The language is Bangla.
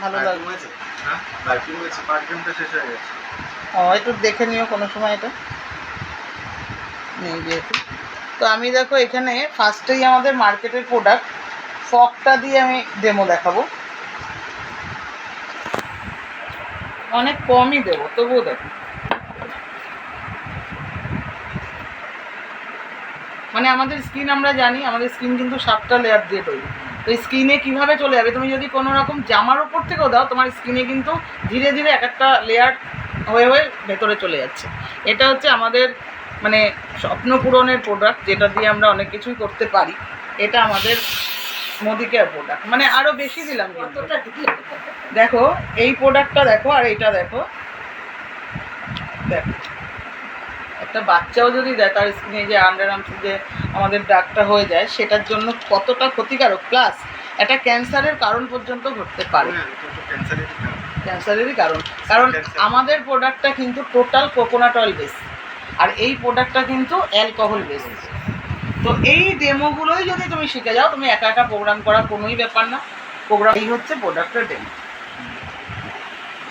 ভালো লাগবে হ্যাঁ? ও একটু দেখে নিও কোনো সময় এটা। নেই যেহেতু তো আমি দেখো এখানে ফার্স্টেই আমাদের মার্কেটের প্রোডাক্ট ফকটা দিয়ে আমি ডেমো দেখাবো। অনেক কমই দেবো তবুও দেখো। মানে আমাদের স্কিন আমরা জানি আমাদের স্কিন কিন্তু সাতটা লেয়ার দিয়ে তৈরি। তো স্কিনে কীভাবে চলে যাবে? তুমি যদি কোনো রকম জামার উপর থেকেও দাও তোমার স্কিনে কিন্তু ধীরে ধীরে এক একটা লেয়ার হয়ে হয়ে ভেতরে চলে যাচ্ছে। এটা হচ্ছে আমাদের মানে স্বপ্ন পূরণের প্রোডাক্ট যেটা দিয়ে আমরা অনেক কিছুই করতে পারি। এটা আমাদের মোদিকেয়ার প্রোডাক্ট মানে আরও বেশি দিলাম দেখো এই প্রোডাক্টটা দেখো আর এইটা দেখো। দেখো। একটা বাচ্চাও যদি দেয় তার স্কিনে যে আন্ডার আর্মস যে আমাদের দাগটা হয়ে যায় সেটার জন্য কতটা ক্ষতিকারক? প্লাস একটা ক্যান্সারের কারণ পর্যন্ত ঘটতে পারে। হ্যাঁ, ক্যান্সারেরই কারণ। কারণ। আমাদের প্রোডাক্টটা কিন্তু টোটাল কোকোনাট অয়েল বেস আর এই প্রোডাক্টটা কিন্তু অ্যালকোহল বেস তো এই ডেমোগুলোই যদি তুমি শিখে যাও তুমি একা একা প্রোগ্রাম করা কোনোই ব্যাপার না। প্রোগ্রাম এই হচ্ছে প্রোডাক্টের ডেমো